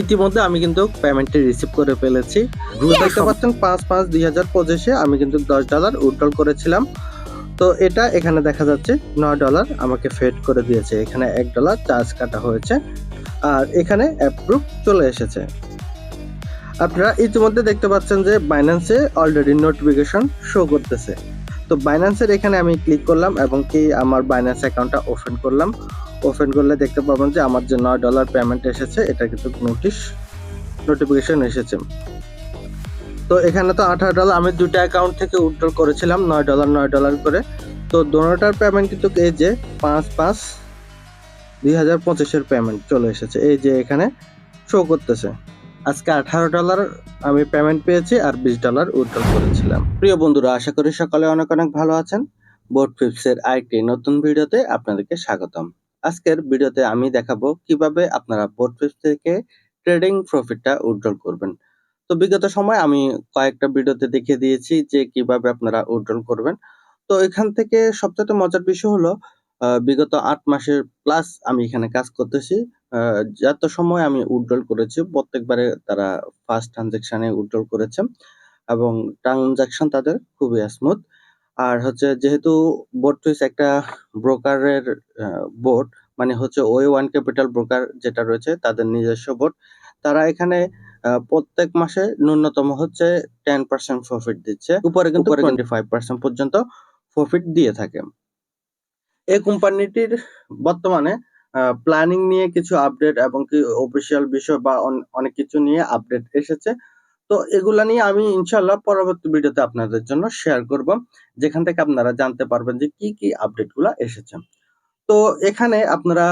ইতিমধ্যে আমি কিন্তু পেমেন্টটি রিসিভ করে ফেলেছি। দেখতে পাচ্ছেন পাঁচ পাঁচ দুই হাজার পঁচিশে আমি কিন্তু দশ ডলার উইথড্রল করেছিলাম। তো এটা এখানে দেখা যাচ্ছে নয় ডলার আমাকে ফেড করে দিয়েছে। এখানে এক ডলার চার্জ কাটা হয়েছে। আর এখানে অ্যাপ্রুভ চলে এসেছে। আপনারা ইতিমধ্যে দেখতে পাচ্ছেন যে বাইন্যান্সে অলরেডি নোটিফিকেশন শো করতেছে। তো বাইন্যান্সের এখানে আমি ক্লিক করলাম এবং কি আমার বাইন্যান্স অ্যাকাউন্টটা ওপেন করলাম। ওপেন করলে দেখতে পাবেন যে আমার যে নয় ডলার পেমেন্ট এসেছে, এটা কিন্তু নোটিশ নোটিফিকেশন এসেছে। তো এখানে তো আঠারো ডলার আমি দুটো অ্যাকাউন্ট থেকে উইথড্রল করেছিলাম, নয় ডলার নয় ডলার করে। তো দোনোটার পেমেন্ট কিন্তু এই যে পাঁচ পাঁচ দুই হাজার পঁচিশের পেমেন্ট চলে এসেছে, এই যে এখানে শো করতেছে। আজকে আঠারো ডলার আমি পেমেন্ট পেয়েছি আর বিশ ডলার উইথড্রল করেছিলাম। প্রিয় বন্ধুরা, আশা করি সকালে অনেক অনেক ভালো আছেন। বোর্ড ফিপসের আরেকটি নতুন ভিডিওতে আপনাদেরকে স্বাগতম। আজকের ভিডিওতে আমি দেখাবো কীভাবে আপনারা বোর্ড থেকে ট্রেডিং প্রফিটটা উইথড্রল করবেন। তো বিগত সময় আমি কয়েকটা ভিডিওতে দেখিয়ে দিয়েছি যে কীভাবে আপনারা উইথড্রল করবেন। তো এখান থেকে সবচেয়ে মজার বিষয় হলো বিগত আট মাসের প্লাস আমি এখানে কাজ করতেছি। যত সময় আমি উইথড্রল করেছি, প্রত্যেকবারে তারা ফার্স্ট ট্রানজেকশনে উইথড্রল করেছে এবং ট্রানজাকশন তাদের খুবই স্মুথ আর হচ্ছে যেহেতু বোর্ড টুইস একটা ব্রোকারের বোর্ড মানে হচ্ছে ওয়ে ওয়ান ক্যাপিটাল ব্রোকার যেটা রয়েছে তাদের নিজস্ব বোর্ড তারা এখানে প্রত্যেক মাসে ন্যূনতম হচ্ছে টেন পার্সেন্ট প্রফিট দিচ্ছে। উপরে কিন্তু টোয়েন্টি ফাইভ পার্সেন্ট পর্যন্ত প্রফিট দিয়ে থাকে। এই কোম্পানিটির বর্তমানে প্ল্যানিং নিয়ে কিছু আপডেট এবং কি অফিসিয়াল বিষয় বা অন- অনেক কিছু নিয়ে আপডেট এসেছে। তো এগুলা নিয়ে আমি ইনশাল্লাহ পরবর্তী ভিডিওতে আপনাদের জন্য শেয়ার করব। যেখান থেকে আপনারা জানতে পারবেন যে কি কি আপডেটগুলা এসেছে। তো এখানে আপনারা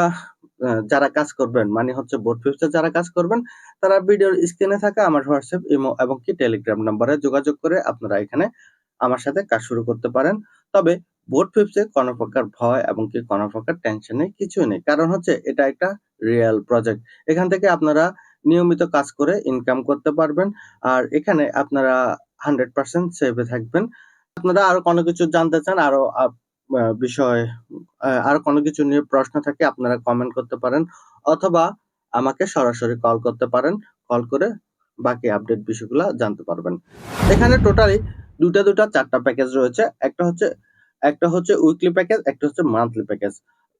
যারা কাজ করবেন মানে হচ্ছে বোর্ড ফিপসে যারা কাজ করবেন, তারা ভিডিওর স্ক্রিনে থাকা আমার হোয়াটসঅ্যাপ ইমো এবং কি টেলিগ্রাম নাম্বারে যোগাযোগ করে আপনারা এখানে আমার সাথে কাজ শুরু করতে পারেন। তবে বোর্ড ফিপসে কোনো প্রকার ভয় এবং কি কোনো প্রকার টেনশন নেই কিছুই নেই। কারণ হচ্ছে এটা একটা রিয়েল প্রজেক্ট এখান থেকে আপনারা নিয়মিত কাজ করে ইনকাম করতে পারবেন। আর এখানে আপনারা হান্ড্রেড পার্সেন্ট সেভে থাকবেন। আপনারা আরও কোনো কিছু জানতে চান, আরও বিষয় আর কোনো কিছু নিয়ে প্রশ্ন থাকে, আপনারা কমেন্ট করতে পারেন। অথবা আমাকে সরাসরি কল করতে পারেন কল করে বাকি আপডেট বিষয়গুলো জানতে পারবেন। এখানে টোটালি দুটা দুটা চারটা প্যাকেজ রয়েছে। একটা হচ্ছে একটা হচ্ছে উইকলি প্যাকেজ একটা হচ্ছে মান্থলি প্যাকেজ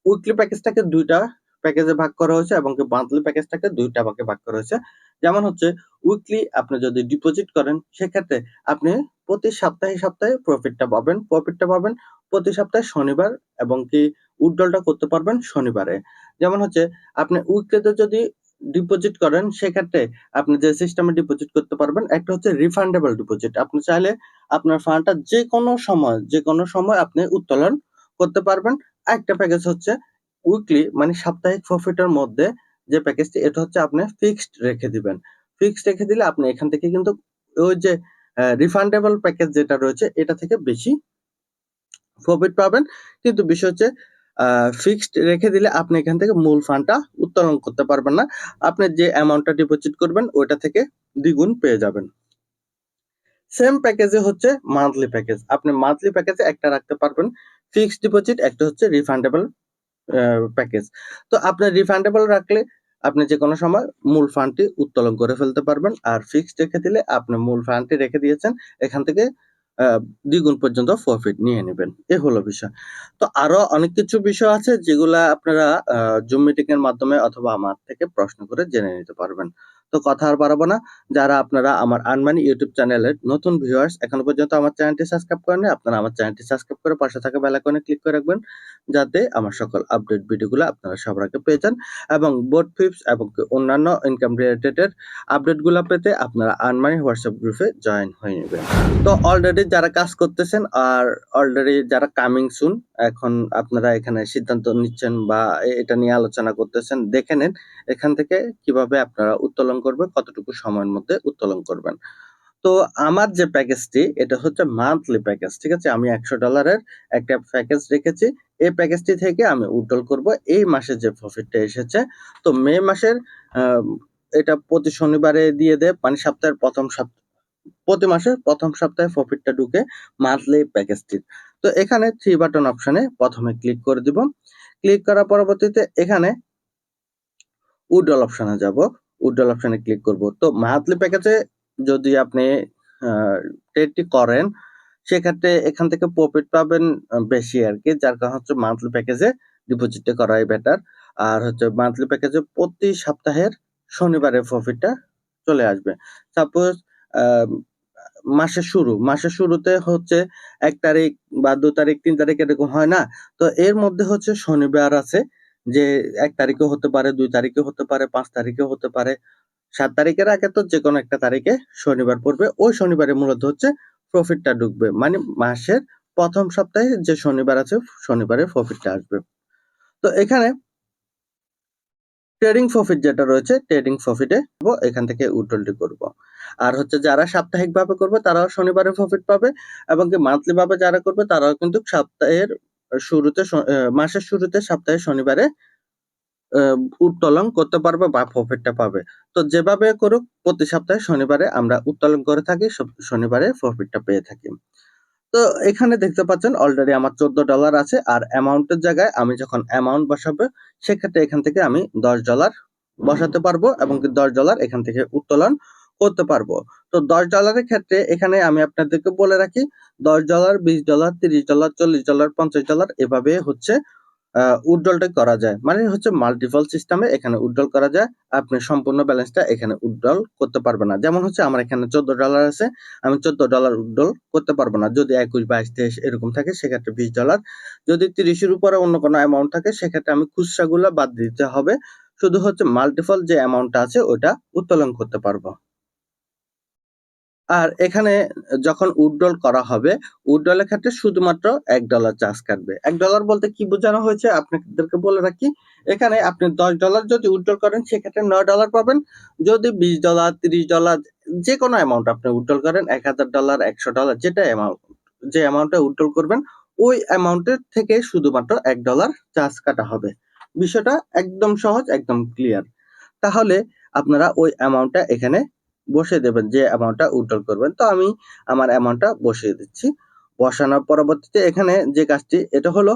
উইকলি প্যাকেজটাকে দুইটা প্যাকেজে ভাগ করা হয়েছে এবং মান্থলি প্যাকেজটাকে দুইটা ভাগে ভাগ করা হয়েছে। যেমন হচ্ছে উইকলি আপনি যদি ডিপোজিট করেন, সেক্ষেত্রে আপনি প্রতি সপ্তাহে সপ্তাহে প্রফিটটা পাবেন প্রফিটটা পাবেন প্রতি সপ্তাহে শনিবার এবং কি উইথড্রলটা করতে পারবেন শনিবারে। যেমন হচ্ছে আপনি উইকলিতে যদি ডিপোজিট করেন, সেক্ষেত্রে আপনি যে সিস্টেমে ডিপোজিট করতে পারবেন, একটা হচ্ছে রিফান্ডেবল ডিপোজিট আপনি চাইলে আপনার ফান্ডটা যে কোনো সময় যে কোনো সময় আপনি উত্তোলন করতে পারবেন। একটা প্যাকেজ হচ্ছে উইকলি মানে সাপ্তাহিক প্রফিটের মধ্যে যে প্যাকেজটি এটা হচ্ছে আপনি ফিক্সড রেখে দিবেন। ফিক্সড রেখে দিলে আপনি এখান থেকে কিন্তু ওই যে রিফান্ডেবল প্যাকেজ যেটা রয়েছে, এটা থেকে বেশি প্রফিট পাবেন। কিন্তু বিষয় হচ্ছে ফিক্সড রেখে দিলে আপনি এখান থেকে মূল ফান্ডটা উত্তোলন করতে পারবেন না। আপনি যে অ্যামাউন্টটা ডিপোজিট করবেন, ওইটা থেকে দ্বিগুণ পেয়ে যাবেন। সেম প্যাকেজে হচ্ছে মান্থলি প্যাকেজ আপনি মান্থলি প্যাকেজে একটা রাখতে পারবেন। ফিক্সড ডিপোজিট একটা হচ্ছে রিফান্ডেবল প্যাকেজ তো আপনার রিফান্ডেবল রাখলে আপনি যে কোনো সময় মূল ফান্ডটি উত্তোলন করে ফেলতে পারবেন আর ফিক্সড রেখে দিলে আপনি মূল ফান্ডটি রেখে দিয়েছেন, এখান থেকে দ্বিগুণ পর্যন্ত প্রফিট নিয়ে নেবেন। এ হলো বিষয়। তো আরও অনেক কিছু বিষয় আছে যেগুলা আপনারা জুম মিটিং এর মাধ্যমে অথবা আমার থেকে প্রশ্ন করে জেনে নিতে পারবেন। তো কথা আর বাড়াবো না। যারা আপনারা আমার আনমানি ইউটিউব চ্যানেলের নতুন ভিউয়ার্স এখনও পর্যন্ত আমার চ্যানেলটি সাবস্ক্রাইব করেন আপনারা আমার চ্যানেলটি সাবস্ক্রাইব করে পাশে থাকা বেল আইকনে ক্লিক করে রাখবেন, যাতে আমার সকল আপডেট ভিডিওগুলো আপনারা সবার আগে পেয়ে যান এবং বোর্ড ফিপস এবং অন্যান্য ইনকাম রিলেটেড আপডেটগুলো পেতে আপনারা আনমানি হোয়াটসঅ্যাপ গ্রুপে জয়েন হয়ে নেবেন। তো অলরেডি যারা কাজ করতেছেন আর অলরেডি যারা কামিং সুন এখন আপনারা এখানে সিদ্ধান্ত নিচ্ছেন বা এটা নিয়ে আলোচনা করতেছেন, দেখে নেন এখান থেকে কীভাবে আপনারা উত্তোলন করবে কতটুকু সময়ের মধ্যে উত্তোলন করবেন। তো আমার যে প্যাকেজটি, এটা হচ্ছে মান্থলি প্যাকেজ ঠিক আছে? আমি একশো ডলারের একটা প্যাকেজ রেখেছি। এই প্যাকেজটি থেকে আমি উইথড্রল করব। এই মাসে যে প্রফিটটা এসেছে, তো মে মাসের এটা প্রতি শনিবারে দিয়ে দেয় মানে সপ্তাহের প্রথম সপ্তাহ, প্রতি মাসের প্রথম সপ্তাহে প্রফিটটা ঢুকে মান্থলি প্যাকেজটির তো এখানে থ্রি বাটন অপশনে প্রথমে ক্লিক করে দিব। ক্লিক করার পরবর্তীতে এখানে উইড্রল অপশনে যাব। উইথড্রল অপশনে ক্লিক করব। তো মান্থলি প্যাকেজে যদি আপনি ট্রেডটি করেন, সেক্ষেত্রে এখান থেকে প্রফিট পাবেন বেশি আর কি। যার কারণ হচ্ছে মান্থলি প্যাকেজে ডিপোজিটটা করাই বেটার আর হচ্ছে মান্থলি প্যাকেজে প্রতি সপ্তাহের শনিবারে প্রফিটটা চলে আসবে। সাপোজ মাসের শুরু। মাসের শুরুতে হচ্ছে এক তারিখ বা দু তারিখ, তিন তারিখ এরকম হয় না। তো এর মধ্যে হচ্ছে শনিবার আছে। যে এক তারিখেও হতে পারে, দুই তারিখে হতে পারে, পাঁচ তারিখেও হতে পারে, সাত তারিখের আগে তো যে কোনো একটা তারিখে শনিবার পড়বে। ওই শনিবারে মূলত হচ্ছে প্রফিটটা ঢুকবে। মানে মাসের প্রথম সপ্তাহে যে শনিবার আছে, শনিবারে প্রফিটটা আসবে। তো এখানে ট্রেডিং প্রফিট যেটা রয়েছে ট্রেডিং প্রফিটে এখান থেকে উইথড্রলটি করব। আর হচ্ছে যারা সাপ্তাহিক ভাবে করবে, তারাও শনিবারে প্রফিট পাবে এবং কি মান্থলি ভাবে যারা করবে, তারাও কিন্তু সপ্তাহের শুরুতে মাসের শুরুতে সপ্তাহে শনিবারে উত্তোলন করতে পারবে বা প্রফিটটা পাবে। তো যেভাবে করুক, প্রতি সপ্তাহে শনিবারে আমরা উত্তোলন করে থাকি শনিবারে প্রফিটটা পেয়ে থাকি। তো এখানে দেখতে পাচ্ছেন অলরেডি আমার চোদ্দ ডলার আছে, আর অ্যামাউন্টের জায়গায় আমি যখন অ্যামাউন্ট বসাবো, সেক্ষেত্রে এখান থেকে আমি দশ ডলার বসাতে পারব, এবং দশ ডলার এখান থেকে উত্তোলন করতে পারব। তো দশ ডলারের ক্ষেত্রে এখানে আমি আপনাদেরকে বলে রাখি, দশ ডলার বিশ ডলার তিরিশ ডলার চল্লিশ ডলার পঞ্চাশ ডলার এভাবে হচ্ছে উইথড্রলটা করা যায়। মানে হচ্ছে মাল্টিপল সিস্টেমে এখানে উইথড্রল করা যায়, আপনি সম্পূর্ণ ব্যালেন্সটা এখানে উইথড্রল করতে পারবে না। যেমন হচ্ছে আমার এখানে চোদ্দ ডলার আছে, আমি চোদ্দ ডলার উইথড্রল করতে পারব না। যদি একুশ, বাইশ, তেইশ এরকম থাকে, সেক্ষেত্রে বিশ ডলার যদি তিরিশের উপরে অন্য কোনো অ্যামাউন্ট থাকে, সেক্ষেত্রে আমি খুচরাগুলো বাদ দিতে হবে। শুধু হচ্ছে মাল্টিপল যে অ্যামাউন্টটা আছে ওটা উত্তোলন করতে পারব। আর এখানে যখন উইথড্রল করা হবে উইথড্রলের ক্ষেত্রে শুধুমাত্র এক ডলার চার্জ কাটবে। এক ডলার বলতে কি বোঝানো হয়েছে? আপনাদেরকে বলে রাখি, এখানে আপনি দশ ডলার যদি উইথড্রল করেন, সেক্ষেত্রে নয় ডলার পাবেন। যদি বিশ ডলার তিরিশ ডলার যে কোনো অ্যামাউন্ট আপনি উইথড্রল করেন, এক হাজার ডলার একশো ডলার যেটা অ্যামাউন্ট যে অ্যামাউন্টটা উইথড্রল করবেন, ওই অ্যামাউন্টের থেকে শুধুমাত্র এক ডলার চার্জ কাটা হবে। বিষয়টা একদম সহজ, একদম ক্লিয়ার তাহলে আপনারা ওই অ্যামাউন্টটা এখানে বসিয়ে দেবেন যে অ্যামাউন্টটা উইথড্রল করবেন। তো আমি আমার অ্যামাউন্টটা বসিয়ে দিচ্ছি। বসানোর পরবর্তীতে এখানে যে কাজটি, এটা হলো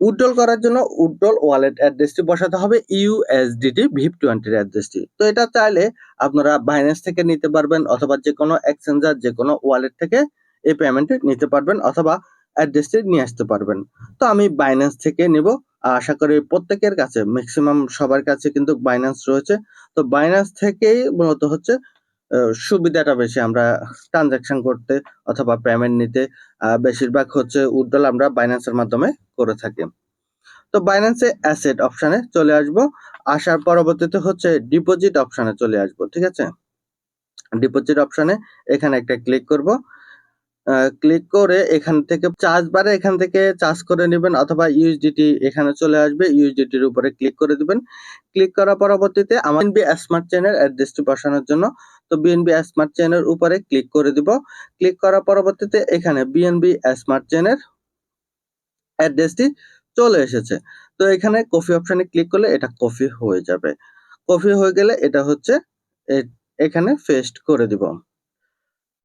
উইথড্রল করার জন্য উইথড্রল ওয়ালেট অ্যাড্রেসটি বসাতে হবে ইউএসডিটি ভিপ টোয়েন্টির অ্যাড্রেসটি তো এটা চাইলে আপনারা বাইন্যান্স থেকে নিতে পারবেন অথবা যে কোনো এক্সচেঞ্জার যে কোনো ওয়ালেট থেকে এই পেমেন্টটি নিতে পারবেন অথবা অ্যাড্রেসটি নিয়ে আসতে পারবেন। তো আমি বাইন্যান্স থেকে নিব। আশা করি প্রত্যেকের কাছে ম্যাক্সিমাম সবার কাছে কিন্তু বাইন্যান্স রয়েছে। তো বাইন্যান্স থেকেই মূলত হচ্ছে সুবিধাটা বেশি আমরা ট্রানজাকশন করতে অথবা পেমেন্ট নিতে বেশিরভাগ হচ্ছে উইথড্রল আমরা বাইন্যান্সের মাধ্যমে করে থাকি। তো বাইন্যান্সে অ্যাসেট অপশানে চলে আসব। আসার পরবর্তীতে হচ্ছে ডিপোজিট অপশানে চলে আসব, ঠিক আছে? ডিপোজিট অপশানে এখানে একটা ক্লিক করব। ক্লিক করে এখান থেকে চার্জ বারে এখান থেকে চার্জ করে নেবেন অথবা ইউএসডিটি এখানে চলে আসবে ইউএসডিটির উপরে ক্লিক করে দিবেন। ক্লিক করার পরবর্তীতে আমার বিএনবি স্মার্ট চেনের অ্যাড্রেসটি বসানোর জন্য তো বিএনবি স্মার্ট চেনের উপরে ক্লিক করে দিব। ক্লিক করার পরবর্তীতে এখানে বিএনবি স্মার্ট চেনের অ্যাড্রেসটি চলে এসেছে। তো এখানে কফি অপশনে ক্লিক করলে এটা কফি হয়ে যাবে। কফি হয়ে গেলে এটা হচ্ছে এখানে পেস্ট করে দিব।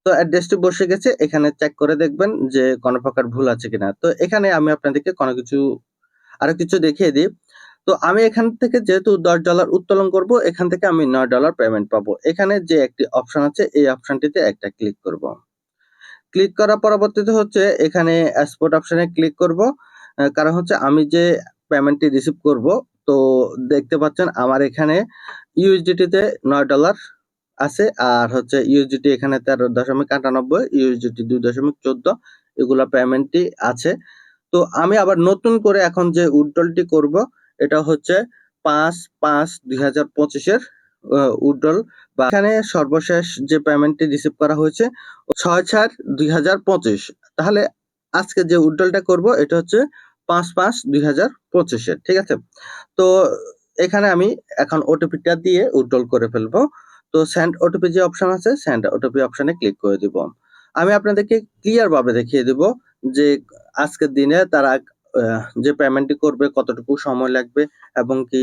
তো অ্যাড্রেসটি বসে গেছে, এখানে চেক করে দেখবেন যে কোনো প্রকার ভুল আছে কিনা। তো এখানে আমি আপনাদেরকে কোনো কিছু আরও কিছু দেখিয়ে দিই। তো আমি এখান থেকে যেহেতু দশ ডলার উত্তোলন করব, এখান থেকে আমি নয় ডলার পেমেন্ট পাবো। এখানে যে একটি অপশন আছে, এই অপশনটিতে একটা ক্লিক করব। ক্লিক করার পরবর্তীতে হচ্ছে এখানে এক্সপোর্ট অপশনে ক্লিক করব। কারণ হচ্ছে আমি যে পেমেন্টটি রিসিভ করব, তো দেখতে পাচ্ছেন আমার এখানে ইউএসডিটিতে নয় ডলার আছে, আর হচ্ছে ইউএসডিটি এখানে তেরো দশমিক আটানব্বই ইউএসডিটি দুই দশমিক চোদ্দ, এগুলা পেমেন্টটি আছে। তো আমি আবার নতুন করে এখন যে উইথড্রলটি করব, এটা হচ্ছে পাঁচ পাঁচ দুই হাজার পঁচিশের উইথড্রল বা এখানে সর্বশেষ যে পেমেন্টটি রিসিভ করা হয়েছে, ছয় চার দুই হাজার পঁচিশ। তাহলে আজকে যে উইথড্রলটা করব, এটা হচ্ছে পাঁচ পাঁচ দুই হাজার পঁচিশের, ঠিক আছে? তো এখানে আমি এখন ওটিপিটা দিয়ে উইথড্রল করে ফেলব। তো সেন্ড ওটিপি যে অপশন আছে সেন্ড ওটিপি অপশনে ক্লিক করে দিব। আমি আপনাদেরকে ক্লিয়ার ভাবে দেখিয়ে দিব যে আজকের দিনে তারা যে পেমেন্টটি করবে, কতটুকু সময় লাগবে এবং কি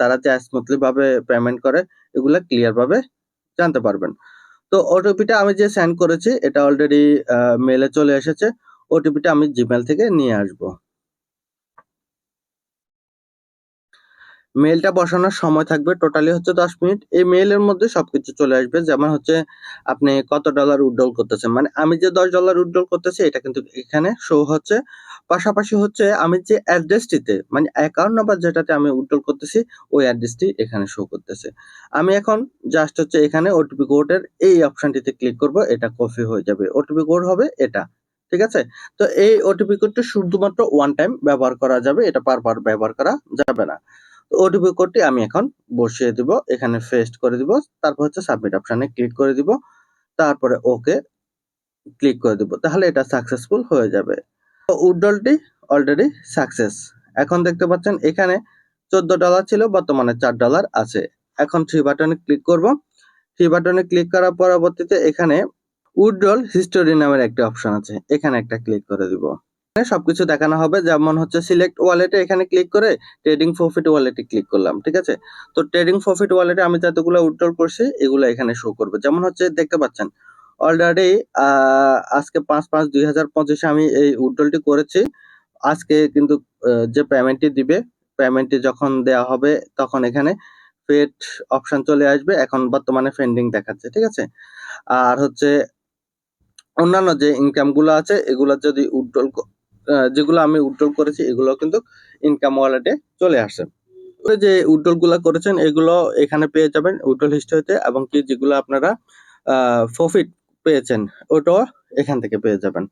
তারা যে স্মুথলি ভাবে পেমেন্ট করে, এগুলা ক্লিয়ার ভাবে জানতে পারবেন। তো ওটিপিটা আমি যে সেন্ড করেছি, এটা অলরেডি মেলে চলে এসেছে। ওটিপিটা আমি জিমেল থেকে নিয়ে আসব। মেইলটা বসানোর সময় থাকবে টোটালি হচ্ছে দশ মিনিট। এই মেইলের মধ্যে সবকিছু চলে আসবে, যেমন হচ্ছে আপনি কত ডলার উইথড্রল করতেছেন। মানে আমি যে দশ ডলার উইথড্রল করতেছি, এটা কিন্তু এখানে শো হচ্ছে। পাশাপাশি হচ্ছে আমি যে অ্যাড্রেসটিতে মানে অ্যাকাউন্ট নাম্বার যেটাতে আমি উইথড্রল করতেছি, ওই অ্যাড্রেসটি এখানে শো করতেছে। আমি এখন জাস্ট হচ্ছে এখানে ওটিপি কোডের এই অপশনটিতে ক্লিক করব, এটা কপি হয়ে যাবে। ওটিপি কোড হবে এটা, ঠিক আছে? তো এই ওটিপি কোডটা শুধুমাত্র ওয়ান টাইম ব্যবহার করা যাবে, এটা বারবার ব্যবহার করা যাবে না। ওটিপি কোডটি আমি এখন বসিয়ে দিব, এখানে ফেস্ট করে দিব, তারপর হচ্ছে সাবমিট অপশনে ক্লিক করে দিব, তারপরে ওকে ক্লিক করে দিব, তাহলে এটা সাকসেসফুল হয়ে যাবে। তো উডলটি অলরেডি সাকসেস এখন দেখতে পাচ্ছেন এখানে চোদ্দ ডলার ছিল, বর্তমানে চার ডলার আছে। এখন থ্রি বাটনে ক্লিক করব। থ্রি বাটনে ক্লিক করার পরবর্তীতে এখানে উইড্রল হিস্টোরি নামের একটা অপশন আছে, এখানে একটা ক্লিক করে দিব। সবকিছু দেখানো হবে। যেমন হচ্ছে সিলেক্ট ওয়ালেটে এখানে ক্লিক করে ট্রেডিং প্রফিট ওয়ালেটে ক্লিক করলাম, ঠিক আছে? তো ট্রেডিং প্রফিট ওয়ালেটে আমি যতগুলো উইড্রল করছি, এগুলো এখানে শো করবে। যেমন হচ্ছে দেখতে পাচ্ছেন অলরেডি আজকে পাঁচ পাঁচ দুই হাজার পঁচিশে আমি এই উইড্রলটি করেছি। আজকে কিন্তু যে পেমেন্টটি দিবে পেমেন্টটি যখন দেওয়া হবে, তখন এখানে পেড অপশন চলে আসবে। এখন বর্তমানে পেন্ডিং দেখাচ্ছে, ঠিক আছে? আর হচ্ছে অন্যান্য যে ইনকামগুলো আছে, এগুলো যদি উইথড্রল যেগুলো আমি উইথড্রল করেছি, এগুলো কিন্তু ইনকাম ওয়ালেটে চলে আসে। যে উইথড্রলগুলো করেছেন, এগুলো এখানে পেয়ে যাবেন উইথড্রল হিস্ট্রিতে এবং কি যেগুলো আপনারা প্রফিট পেয়েছেন, ওটাও এখান থেকে পেয়ে যাবেন।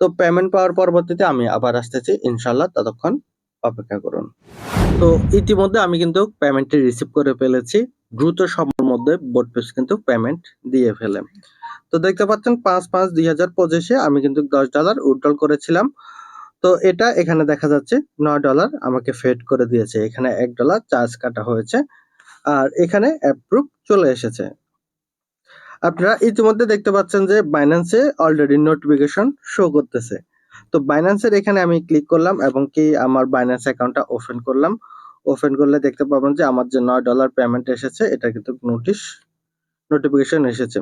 তো পেমেন্ট পাওয়ার পরবর্তীতে আমি আবার আসতেছি। ইনশাল্লাহ ততক্ষণ অপেক্ষা করুন। তো ইতিমধ্যে আমি কিন্তু পেমেন্টটি রিসিভ করে ফেলেছি। দ্রুত সময়ের মধ্যে বোর্ডপেস কিন্তু পেমেন্ট দিয়ে ফেলে। তো দেখতে পাচ্ছেন, পাঁচ পাঁচ দুই হাজার পঁচিশে আমি কিন্তু দশ ডলার উইথড্রল করেছিলাম। তো এটা এখানে দেখা যাচ্ছে নয় ডলার আমাকে ফেড করে দিয়েছে। এখানে এক ডলার চার্জ কাটা হয়েছে আর এখানে অ্যাপ্রুভ চলে এসেছে। আপনারা ইতিমধ্যে দেখতে পাচ্ছেন যে বাইন্যান্সে অলরেডি নোটিফিকেশন শো করতেছে। তো বাইন্যান্সের এখানে আমি ক্লিক করলাম এবং কি আমার বাইন্যান্স অ্যাকাউন্টটা ওপেন করলাম। ওপেন করলে দেখতে পাবেন যে আমার যে নয় ডলার পেমেন্ট এসেছে, এটা কিন্তু নোটিশ নোটিফিকেশন এসেছে।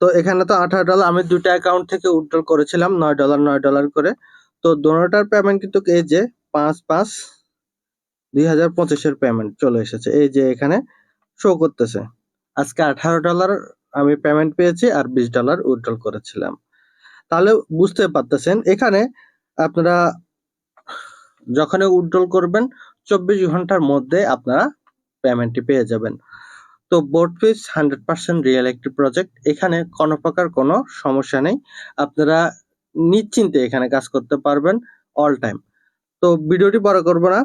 তো এখানে তো আঠারো ডলার আমি দুটা অ্যাকাউন্ট থেকে উইথড্রল করেছিলাম, নয় ডলার নয় ডলার করে। তো দোনোটার পেমেন্ট কিন্তু এই যে পাঁচ পাঁচ দুই হাজার পঁচিশের পেমেন্ট চলে এসেছে। এই যে এখানে শো করতেছে। আজকে আঠারো ডলার আমি পেমেন্ট পেয়েছি আর বিশ ডলার উইথড্রল করেছিলাম। তাহলে বুঝতে পারতেছেন, এখানে আপনারা যখন উইথড্রল করবেন, চব্বিশ ঘণ্টার মধ্যে আপনারা পেমেন্টটি পেয়ে যাবেন। তো board fees hundred percent real একটি প্রজেক্ট এখানে কোনো প্রকার কোনো সমস্যা নেই। আপনারা নিশ্চিন্তে এখানে কাজ করতে পারবেন অল টাইম তো ভিডিওটি বড় করব না।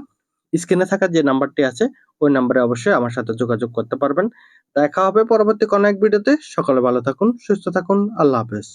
স্ক্রিনে থাকা যে নাম্বারটি আছে, ওই নাম্বারে অবশ্যই আমার সাথে যোগাযোগ করতে পারবেন। দেখা হবে পরবর্তী কোনো এক ভিডিওতে। সকলে ভালো থাকুন, সুস্থ থাকুন। আল্লাহ হাফেজ।